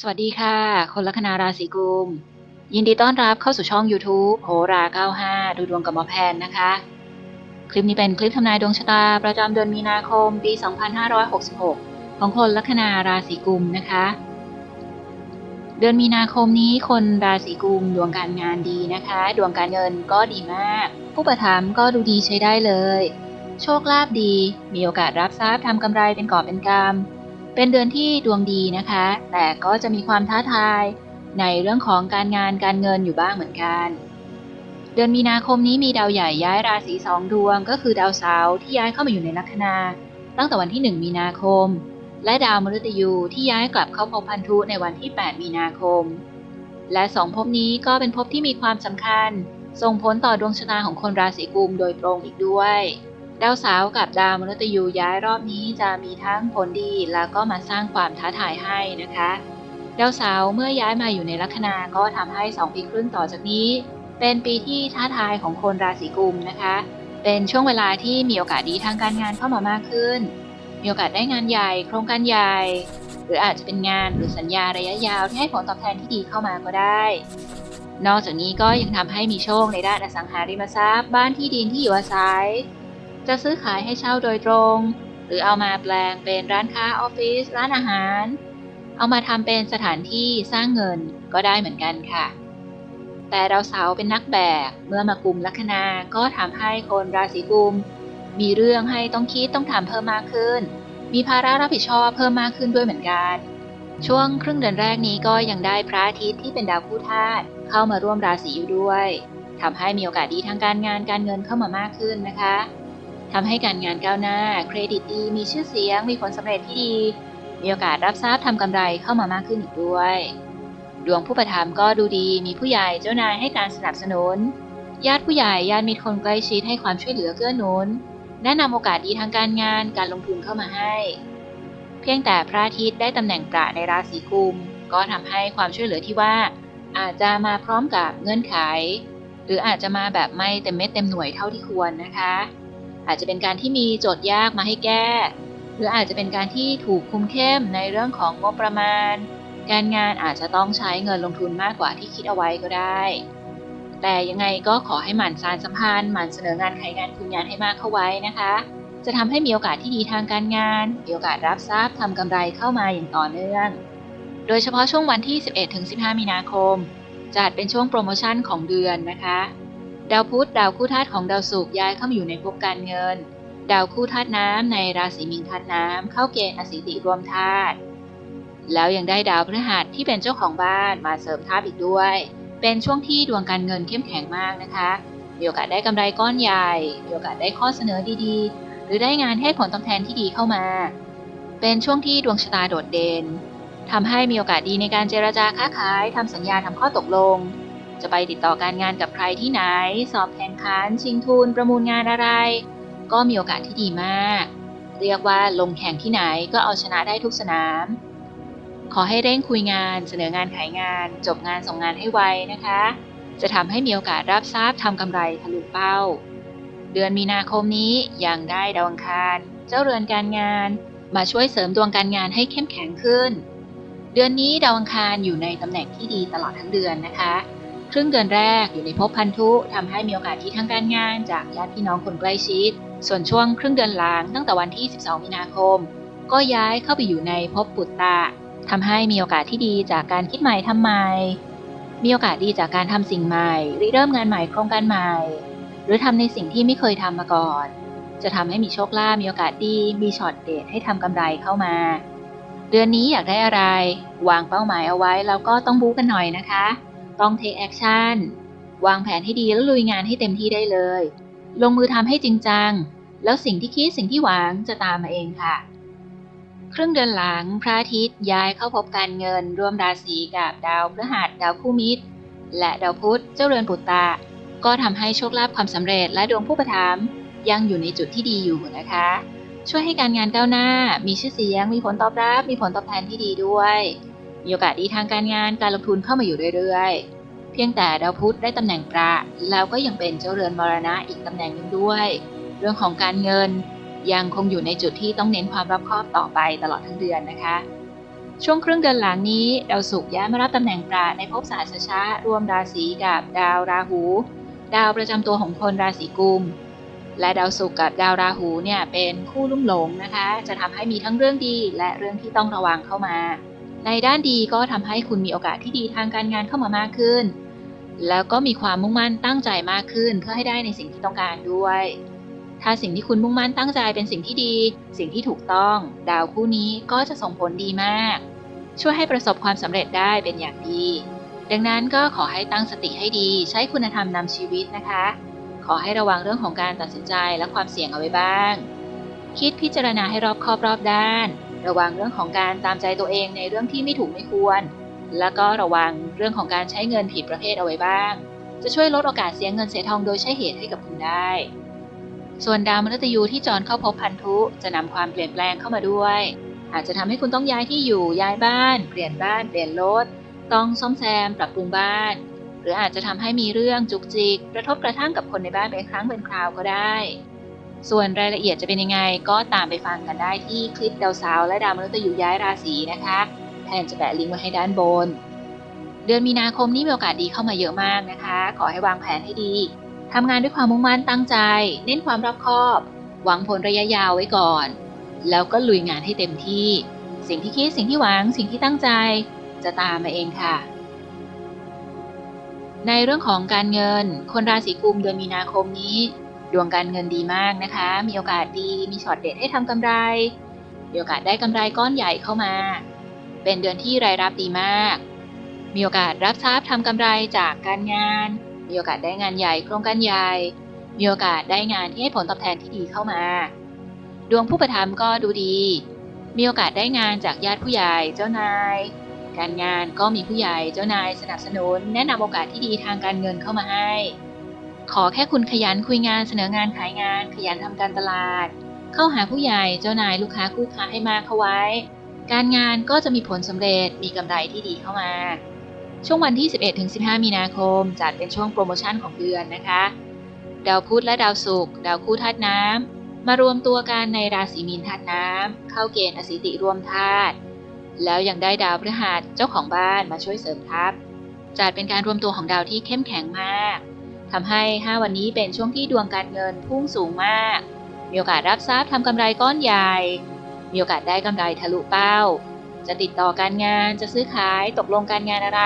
สวัสดีค่ะ คนลัคนาราศีกุม ยินดีต้อนรับเข้าสู่ช่อง YouTube โหรา 95 ดูดวงกับหมอแพนนะคะ คลิปนี้เป็นคลิปทำนายดวงชะตา ประจำเดือนมีนาคม ปี 2566 ของคนลัคนาราศีกุมนะคะ เดือนมีนาคมนี้คนราศีกุมดวงการงานดีนะคะ ดวงการเงินก็ดีมาก ผู้ประถมก็ดูดีใช้ได้เลย โชคลาภดี มีโอกาสรับทรัพย์ทำกำไรเป็นกอบเป็นกำ เป็นเดือนที่ดวงดีนะคะ แต่ก็จะมีความท้าทายในเรื่องของการงานการเงินอยู่บ้างเหมือนกัน เดือนมีนาคมนี้มีดาวใหญ่ย้ายราศีสองดวง ก็คือดาวเสาร์ที่ย้ายเข้ามาอยู่ในลัคนา ตั้งแต่วันที่ 1 มีนาคม และดาวมฤตยูที่ย้ายกลับเข้าภพพันธุในวันที่ 8 มีนาคม และสองภพนี้ก็เป็นภพที่มีความสำคัญ ส่งผลต่อดวงชะตาของคนราศีกุมโดยตรงอีกด้วย ดาวเสาร์กับดาวมฤตยูย้ายรอบนี้จะมีทั้งผลดีแล้วก็มาสร้างความท้าทายให้นะคะ ดาวเสาร์เมื่อย้ายมาอยู่ในลัคนาก็ทำให้ 2 ปีครึ่งต่อจากนี้ เป็นปีที่ท้าทายของคนราศีกุมนะคะ เป็นช่วงเวลาที่มีโอกาสดีทางการงานเข้ามามากขึ้น มีโอกาสได้งานใหญ่ โครงการใหญ่ หรืออาจจะเป็นงานหรือสัญญาระยะยาวที่ให้ผลตอบแทนที่ดีเข้ามาก็ได้ นอกจากนี้ก็ยังทำให้มีโชคในด้านอสังหาริมทรัพย์ บ้านที่ดินที่อยู่อาศัย จะซื้อขายให้เช่าโดยตรง หรือเอามาแปลงเป็นร้านค้าออฟฟิศร้านอาหาร เอามาทำเป็นสถานที่สร้างเงินก็ได้เหมือนกันค่ะ แต่ดาวเสาร์เป็นนักแบกเมื่อมากุมลัคนาก็ทำให้คนราศีกุม มีเรื่องให้ต้องคิดต้องทำเพิ่มมากขึ้น มีภาระรับผิดชอบเพิ่มมากขึ้นด้วยเหมือนกัน ช่วงครึ่งเดือนแรกนี้ก็ยังได้พระอาทิตย์ที่เป็นดาวคู่ธาตุเข้ามาร่วมราศีอยู่ด้วยทำให้มีโอกาสดีทางการงานการเงินเข้ามามากขึ้นนะคะ ทำให้การงานก้าวหน้า เครดิตดี มีชื่อเสียง มีผลสำเร็จที่ดี มีโอกาสรับทรัพย์ทำกำไรเข้ามามากขึ้นอีกด้วย ดวงผู้ประถมก็ดูดี มีผู้ใหญ่เจ้านายให้การสนับสนุน ญาติผู้ใหญ่ญาติมิตรคนใกล้ชิดให้ความช่วยเหลือเกื้อหนุน แนะนำโอกาสดีทางการงาน การลงทุนเข้ามาให้ เพียงแต่พระอาทิตย์ได้ตำแหน่งประในราศีกุม ก็ทำให้ความช่วยเหลือที่ว่า อาจจะมาพร้อมกับเงื่อนไข หรืออาจจะมาแบบไม่เต็มเม็ดเต็มหน่วยเท่าที่ควรนะคะ อาจจะเป็นการที่มีโจทย์ยากมาให้แก้ หรืออาจจะเป็นการที่ถูกคุมเข้มในเรื่องของงบประมาณ การงานอาจจะต้องใช้เงินลงทุนมากกว่าที่คิดเอาไว้ก็ได้ แต่ยังไงก็ขอให้หมั่นสารสัมพันธ์หมั่นเสนองานขายงานคุณงานให้มากเข้าไว้นะคะ จะทำให้มีโอกาสที่ดีทางการงานมีโอกาสรับทรัพย์ทำกำไรเข้ามาอย่างต่อเนื่อง โดยเฉพาะช่วงวันที่ 11-15 มีนาคมจัดเป็นช่วงโปรโมชั่นของเดือนนะคะ ดาวพุธดาวคู่ธาตุของดาวศุกร์ย้ายเข้ามาอยู่ในภพการเงิน ดาวคู่ธาตุน้ำในราศีมิงธาตุน้ำเข้าเกณฑ์อสิติรวมธาตุแล้วยังได้ดาวพฤหัสที่เป็นเจ้าของบ้านมาเสริมทัพอีกด้วย เป็นช่วงที่ดวงการเงินเข้มแข็งมากนะคะมีโอกาสได้กำไรก้อนใหญ่มีโอกาสได้ข้อเสนอดีๆ หรือได้งานให้ผลตอบแทนที่ดีเข้ามา เป็นช่วงที่ดวงชะตาโดดเด่นทำให้มีโอกาสดีในการเจรจาค้าขายทำสัญญาทำข้อตกลง จะไปติดต่อการงานกับใครที่ไหน สอบแข่งขัน ชิงทุน ประมูลงานอะไร ก็มีโอกาสที่ดีมาก เรียกว่าลงแข่งที่ไหนก็เอาชนะได้ทุกสนาม ขอให้เร่งคุยงาน เสนองานขายงาน จบงานส่งงานให้ไวนะคะ จะทำให้มีโอกาสรับทรัพย์ทำกำไรทะลุเป้า เดือนมีนาคมนี้ยังได้ดาวอังคาร เจ้าเรือนการงาน มาช่วยเสริมดวงการงานให้เข้มแข็งขึ้นเดือนนี้ดาวอังคารอยู่ในตำแหน่งที่ดีตลอดทั้งเดือนนะคะ ครึ่งเดือนแรกอยู่ในภพพันธุทำให้มีโอกาสที่ทางการงานจากญาติพี่น้องคนใกล้ชิด ส่วนช่วงครึ่งเดือนหลังตั้งแต่วันที่ 12 มีนาคม ก็ย้ายเข้าไปอยู่ในภพปุตตะทำให้มีโอกาสที่ดีจากการคิดใหม่ทำใหม่ มีโอกาสดีจากการทำสิ่งใหม่ ริเริ่มงานใหม่โครงการใหม่ หรือทำในสิ่งที่ไม่เคยทำมาก่อน จะทำให้มีโชคลาภมีโอกาสดีมีช็อตเดทให้ทำกำไรเข้ามา เดือนนี้อยากได้อะไร วางเป้าหมายเอาไว้แล้วก็ต้องบู๊กันหน่อยนะคะ ต้อง take action วางแผนให้ดีแล้วลุยงานให้เต็มที่ได้เลย ลงมือทำให้จริงจัง แล้วสิ่งที่คิดสิ่งที่หวังจะตามมาเองค่ะ ครึ่งเดือนหลังพระอาทิตย์ย้ายเข้าพบการเงินร่วมราศีกับดาวพฤหัสดาวคู่มิตร และดาวพุธเจ้าเรือนปุตตะก็ทำให้โชคลาภความสำเร็จและดวงผู้ประถมยังอยู่ในจุดที่ดีอยู่นะคะ ช่วยให้การงานก้าวหน้า มีชื่อเสียง มีผลตอบรับ มีผลตอบแทนที่ดีด้วย มีโอกาสดีทางการงานการลงทุนเข้ามาอยู่เรื่อยๆ เพียงแต่ดาวพุธได้ตำแหน่งประแล้วก็ยังเป็นเจ้าเรือนมรณะอีกตำแหน่งหนึ่งด้วย เรื่องของการเงินยังคงอยู่ในจุดที่ต้องเน้นความรอบคอบต่อไปตลอดทั้งเดือนนะคะ ช่วงครึ่งเดือนหลังนี้ดาวศุกร์ย้ายมารับตำแหน่งประในภพสาสชะรวมราศีกับดาวราหู ดาวประจำตัวของคนราศีกุมและดาวศุกร์กับดาวราหูเนี่ยเป็นคู่ลุ่มหลงนะคะ จะทำให้มีทั้งเรื่องดีและเรื่องที่ต้องระวังเข้ามา ในด้านดีก็ทำให้คุณมีโอกาสที่ดีทางการงานเข้ามามากขึ้น แล้วก็มีความมุ่งมั่นตั้งใจมากขึ้น เพื่อให้ได้ในสิ่งที่ต้องการด้วย ถ้าสิ่งที่คุณมุ่งมั่นตั้งใจเป็นสิ่งที่ดี สิ่งที่ถูกต้อง ดาวคู่นี้ก็จะส่งผลดีมาก ช่วยให้ประสบความสำเร็จได้เป็นอย่างดี ดังนั้นก็ขอให้ตั้งสติให้ดี ใช้คุณธรรมนำชีวิตนะคะ ขอให้ระวังเรื่องของการตัดสินใจและความเสี่ยงเอาไว้บ้าง คิดพิจารณาให้รอบคอบรอบด้าน ระวังเรื่องของการตามใจตัวเองในเรื่องที่ไม่ถูกไม่ควร แล้วก็ระวังเรื่องของการใช้เงินผิดประเภทเอาไว้บ้าง จะช่วยลดโอกาสเสียเงินเสียทองโดยใช้เหตุให้กับคุณได้ ส่วนดาวมฤตยูที่จรเข้าพบพันธุจะนำความเปลี่ยนแปลงเข้ามาด้วย อาจจะทำให้คุณต้องย้ายที่อยู่ย้ายบ้าน เปลี่ยนบ้านเปลี่ยนรถต้องซ่อมแซมปรับปรุงบ้าน หรืออาจจะทำให้มีเรื่องจุกจิกกระทบกระทั่งกับคนในบ้านเป็นครั้งเป็นคราวก็ได้ ส่วนรายละเอียดจะเป็นยังไงก็ตามไปฟังกันได้ที่คลิปดาวสาร์และดาวมฤตยูย้ายราศีนะคะแทนจะแปะลิงก์ไว้ให้ด้านบน เดือนมีนาคมนี้มีโอกาสดีเข้ามาเยอะมากนะคะ ขอให้วางแผนให้ดีทำงานด้วยความมุ่งมั่นตั้งใจ เน้นความรอบคอบ หวังผลระยะยาวไว้ก่อน แล้วก็ลุยงานให้เต็มที่ สิ่งที่คิดสิ่งที่หวัง สิ่งที่ตั้งใจ จะตามมาเองค่ะ ในเรื่องของการเงิน คนราศีกุมเดือนมีนาคมนี้ ดวงการเงินดีมากนะคะ มีโอกาสดีมีช็อตเด็ดให้ทำกำไร มีโอกาสได้กำไรก้อนใหญ่เข้ามา เป็นเดือนที่รายรับดีมาก มีโอกาสรับทรัพย์ทำกำไรจากการงาน มีโอกาสได้งานใหญ่โครงการใหญ่ มีโอกาสได้งานที่ให้ผลตอบแทนที่ดีเข้ามา ดวงผู้ประทำก็ดูดี มีโอกาสได้งานจากญาติผู้ใหญ่เจ้านาย การงานก็มีผู้ใหญ่เจ้านายสนับสนุน แนะนำโอกาสที่ดีทางการเงินเข้ามาให้ ขอแค่คุณขยันคุยงานเสนองานขายงาน ขยันทำการตลาด เข้าหาผู้ใหญ่เจ้านายลูกค้าคู่ค้าให้มากเข้าไว้ การงานก็จะมีผลสำเร็จมีกำไรที่ดีเข้ามา ช่วงวันที่ 11-15 มีนาคม จัดเป็นช่วงโปรโมชั่นของเดือนนะคะ ดาวพุธและดาวศุกร์ดาวคู่ธาตุน้ำมารวมตัวกันในราศีมีนธาตุน้ำเข้าเกณฑ์อสิติรวมธาตุแล้วยังได้ดาวพฤหัสเจ้าของบ้านมาช่วยเสริมทัพจัดเป็นการรวมตัวของดาวที่เข้มแข็งมาก ทำให้ 5 วันนี้เป็นช่วงที่ดวงการเงินพุ่งสูงมาก มีโอกาสรับทรัพย์ทำกำไรก้อนใหญ่ มีโอกาสได้กำไรทะลุเป้า จะติดต่อการงานจะซื้อขายตกลงการงานอะไร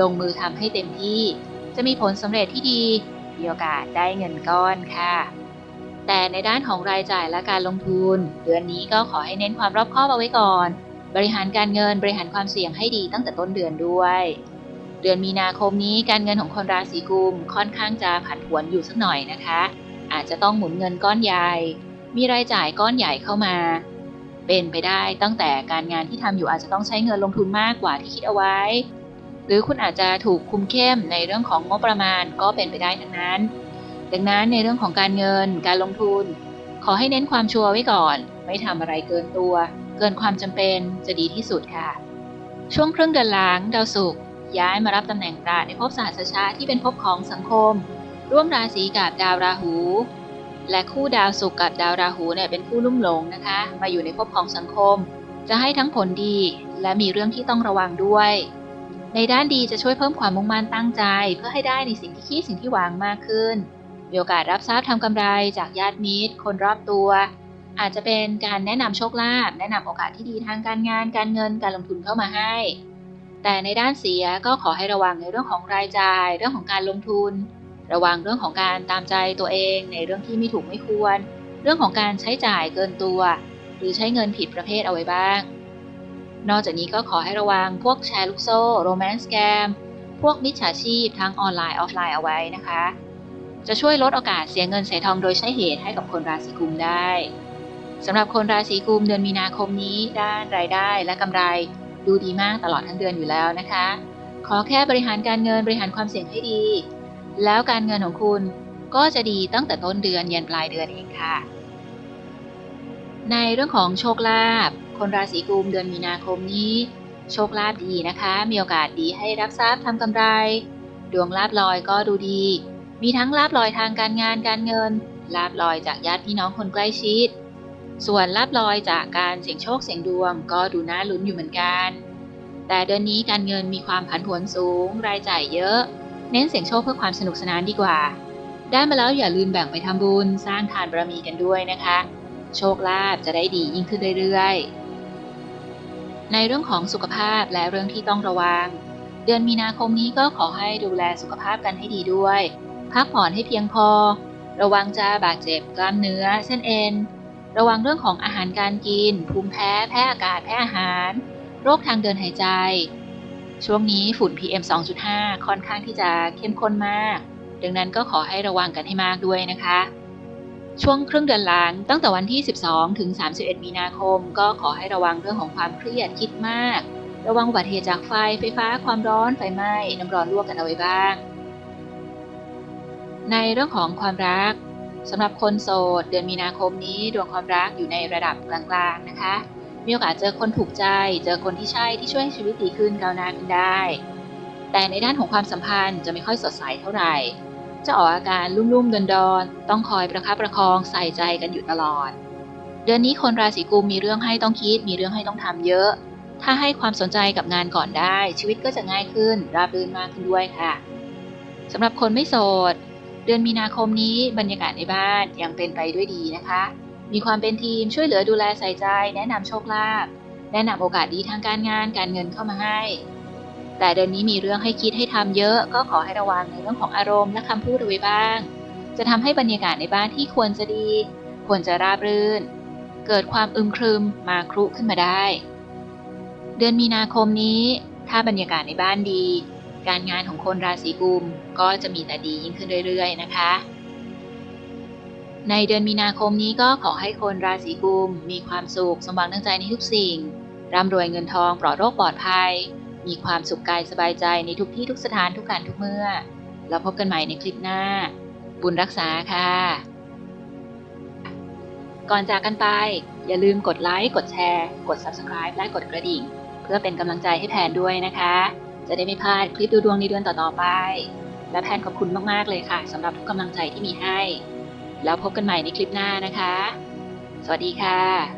ลงมือทำให้เต็มที่ จะมีผลสำเร็จที่ดี มีโอกาสได้เงินก้อนค่ะ แต่ในด้านของรายจ่ายและการลงทุน เดือนนี้ก็ขอให้เน้นความรอบคอบเอาไว้ก่อน บริหารการเงินบริหารความเสี่ยงให้ดีตั้งแต่ต้นเดือนด้วย เดือนมีนาคมนี้การเงินของคนราศีกุมค่อนข้างจะผันผวนอยู่สักหน่อยนะคะ อาจจะต้องหมุนเงินก้อนใหญ่ มีรายจ่ายก้อนใหญ่เข้ามา เป็นไปได้ตั้งแต่การงานที่ทำอยู่อาจจะต้องใช้เงินลงทุนมากกว่าที่คิดเอาไว้ หรือคุณอาจจะถูกคุมเข้มในเรื่องของงบประมาณก็เป็นไปได้ทั้งนั้น ดังนั้นในเรื่องของการเงินการลงทุน ขอให้เน้นความชัวร์ไว้ก่อน ไม่ทำอะไรเกินตัว เกินความจำเป็นจะดีที่สุดค่ะ ช่วงครึ่งเดือนหลังดาวศุกร์ ย้ายมารับตำแหน่งระในภพสหัสชาที่เป็นภพของสังคม ร่วมราศีกับดาวราหู และคู่ดาวศุกร์กับดาวราหูเนี่ยเป็นคู่ลุ่มหลงนะคะ มาอยู่ในภพของสังคม จะให้ทั้งผลดี และมีเรื่องที่ต้องระวังด้วย ในด้านดีจะช่วยเพิ่มความมุ่งมั่นตั้งใจ เพื่อให้ได้ในสิ่งที่คิดสิ่งที่หวังมากขึ้นมีโอกาสรับทรัพย์ทำกำไรจากญาติมิตร คนรอบตัว อาจจะเป็นการแนะนำโชคลาภแนะนำโอกาสที่ดีทางการงาน การเงินการลงทุนเข้ามาให้ แต่ในด้านเสียก็ขอให้ระวังในเรื่องของรายจ่าย เรื่องของการลงทุน ระวังเรื่องของการตามใจตัวเอง ในเรื่องที่ไม่ถูกไม่ควร เรื่องของการใช้จ่ายเกินตัว หรือใช้เงินผิดประเภทเอาไว้บ้าง นอกจากนี้ก็ขอให้ระวังพวกแชร์ลูกโซ่โรแมนต์สแกมพวกมิจฉาชีพทั้งออนไลน์ออฟไลน์เอาไว้นะคะ จะช่วยลดโอกาสเสียเงินเสียทองโดยใช้เหตุให้กับคนราศีกุมได้สำหรับคนราศีกุมเดือนมีนาคมนี้ด้านรายได้และกำไร ดูดีมากตลอดทั้งเดือนอยู่แล้วนะคะ ขอแค่บริหารการเงินบริหารความเสี่ยงให้ดี แล้วการเงินของคุณก็จะดีตั้งแต่ต้นเดือนยันปลายเดือนเองค่ะ ในเรื่องของโชคลาภคนราศีกุมเดือนมีนาคมนี้ โชคลาภดีนะคะ มีโอกาสดีให้รับทรัพย์ทำกำไร ดวงลาบลอยก็ดูดี มีทั้งลาบลอยทางการงานการเงินลาบลอยจากญาติพี่น้องคนใกล้ชิด ส่วนลาบลอยจากการเสี่ยงโชคเสี่ยงดวงก็ดูน่าลุ้นอยู่เหมือนกัน แต่เดือนนี้การเงินมีความผันผวนสูง รายจ่ายเยอะ เน้นเสี่ยงโชคเพื่อความสนุกสนานดีกว่า ได้มาแล้วอย่าลืมแบ่งไปทำบุญสร้างทานบารมีกันด้วยนะคะ โชคลาภจะได้ดียิ่งขึ้นเรื่อยๆ ในเรื่องของสุขภาพและเรื่องที่ต้องระวัง เดือนมีนาคมนี้ก็ขอให้ดูแลสุขภาพกันให้ดีด้วย พักผ่อนให้เพียงพอ ระวังจะบาดเจ็บกล้ามเนื้อ เส้นเอ็น ระวังเรื่องของอาหารการกิน ภูมิแพ้ แพ้อากาศ แพ้อาหาร โรคทางเดินหายใจ ช่วงนี้ฝุ่น PM 2.5 ค่อนข้างที่จะเข้มข้นมาก ดังนั้นก็ขอให้ระวังกันให้มากด้วยนะคะ ช่วงครึ่งเดือนหลังตั้งแต่วันที่ 12 ถึง 31 มีนาคม ก็ขอให้ระวังเรื่องของความเครียดคิดมาก ระวังอุบัติเหตุจากไฟ ไฟฟ้า ความร้อน ไฟไหม้ น้ำร้อนลวกกันเอาไว้บ้าง ในเรื่องของความรัก สำหรับคนโสด เดือนมีนาคมนี้ดวงความรักอยู่ในระดับกลางๆนะคะ มีโอกาสเจอคนถูกใจ เจอคนที่ใช่ที่ช่วยให้ชีวิตดีขึ้นก้าวหน้าขึ้นได้ แต่ในด้านของความสัมพันธ์จะไม่ค่อยสดใสเท่าไหร่ จะออกอาการลุ่มๆดอนๆต้องคอยประคับประคองใส่ใจกันอยู่ตลอด เดือนนี้คนราศีกุมมีเรื่องให้ต้องคิด มีเรื่องให้ต้องทำเยอะ ถ้าให้ความสนใจกับงานก่อนได้ ชีวิตก็จะง่ายขึ้น ราบรื่นมากขึ้นด้วยค่ะสำหรับคนไม่โสด เดือนมีนาคมนี้บรรยากาศในบ้านยังเป็นไปด้วยดีนะคะ มีความเป็นทีมช่วยเหลือดูแลใส่ใจ แนะนำโชคลาภแนะนำโอกาสดีทางการงานการเงินเข้ามาให้ แต่เดือนนี้มีเรื่องให้คิดให้ทำเยอะก็ขอให้ระวังในเรื่องของอารมณ์และคำพูดไว้บ้าง จะทำให้บรรยากาศในบ้านที่ควรจะดี ควรจะราบรื่น เกิดความอึมครึมมาครุขึ้นมาได้ เดือนมีนาคมนี้ ถ้าบรรยากาศในบ้านดี การงานของคนราศีกุมก็จะมีแต่ดียิ่งขึ้นเรื่อยๆนะคะ ในเดือนมีนาคมนี้ก็ขอให้คนราศีกุมมีความสุขสมหวังตั้งใจในทุกสิ่ง ร่ำรวยเงินทองปลอดโรคปลอดภัย มีความสุขกายสบายใจในทุกที่ทุกสถานทุกการทุกเมื่อ แล้วพบกันใหม่ในคลิปหน้า บุญรักษาค่ะ ก่อนจากกันไป อย่าลืมกดไลค์กดแชร์ กด Subscribe และกดกระดิ่ง เพื่อเป็นกำลังใจให้แพนด้วยนะคะ จะได้ไม่พลาดคลิปดูดวงในเดือนต่อๆไป และแพนขอบคุณมากๆเลยค่ะสำหรับทุกกำลังใจที่มีให้ แล้วพบกันใหม่ในคลิปหน้านะคะ สวัสดีค่ะ